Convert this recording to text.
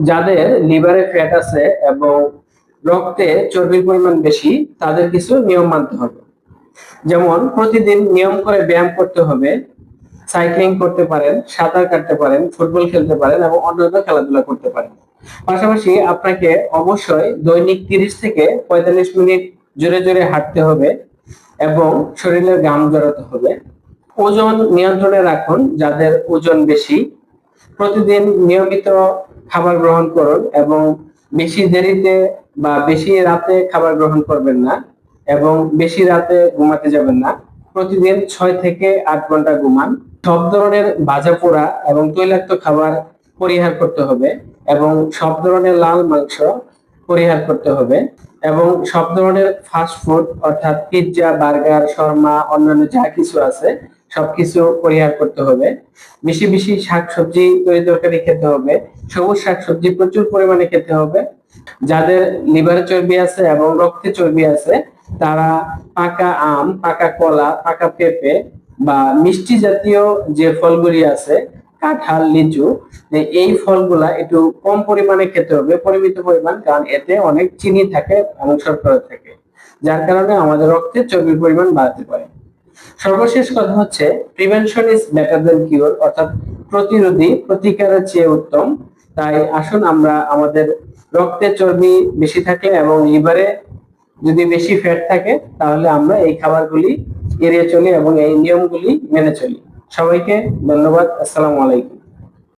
যাদের লিভারে ফ্যাট আছে এবং রক্তে চর্বির পরিমাণ বেশি, তাদের কিছু নিয়ম মানতে হবে। যেমন, প্রতিদিন নিয়ম করে ব্যায়াম করতে হবে সাইক্লিং করতে পারেন, সাঁতার কাটতে পারেন, ফুটবল খেলতে পারেন এবং অন্যান্য খেলাধুলা করতে পারেন। পাশাপাশি আপনাকে অবশ্যই দৈনিক তিরিশ থেকে পঁয়তাল্লিশ মিনিট জোরে জোরে হাঁটতে হবে এবং শরীরের ঘাম জড়াতে হবে। ওজন নিয়ন্ত্রণে রাখুন যাদের ওজন বেশি। প্রতিদিন নিয়মিত খাবার গ্রহণ করুন এবং বেশি দেরিতে বা বেশি রাতে খাবার গ্রহণ করবেন না এবং বেশি রাতে ঘুমাতে যাবেন না। প্রতিদিন ছয় থেকে আট ঘণ্টা ঘুমান। সব ধরনের ভাজা পোড়া এবং তৈলাক্ত খাবার পরিহার করতে হবে এবং সব ধরনের লাল মাংস পরিহার করতে হবে এবং সব ধরনের ফাস্ট ফুড অর্থাৎ পিৎজা বার্গার শর্মা, অন্যান্য যা কিছু আছে সবকিছু পরিহার করতে হবে। বেশি বেশি শাকসবজি তরি তরকারি খেতে হবে। সবুজ শাকসবজি প্রচুর পরিমাণে খেতে হবে। যাদের লিভারে চর্বি আছে এবং রক্তে চর্বি আছে, তারা পাকা আম, পাকা কলা, পাকা পেঁপে বা মিষ্টি জাতীয় যে ফলগুলি আছে, কাঁঠাল, লিচু, এই ফলগুলা একটু কম পরিমাণে খেতে হবে, পরিমিত পরিমাণ, কারণ এতে অনেক চিনি থাকে এবং শর্করা থাকে। যার কারণে আমাদের রক্তে চর্বির পরিমাণ বাড়তে পারে। সর্বশেষ কথা হচ্ছে prevention is better than cure অর্থাৎ প্রতিরোধী প্রতিকারের চেয়ে উত্তম। তাই আসুন আমরা আমাদের রক্তে চর্বি বেশি থাকে এবং লিভারে যদি বেশি ফ্যাট থাকে, তাহলে আমরা এই খাবারগুলি এড়িয়ে চলি এবং এই নিয়মগুলি মেনে চলি। সবাইকে ধন্যবাদ। আসসালামু আলাইকুম।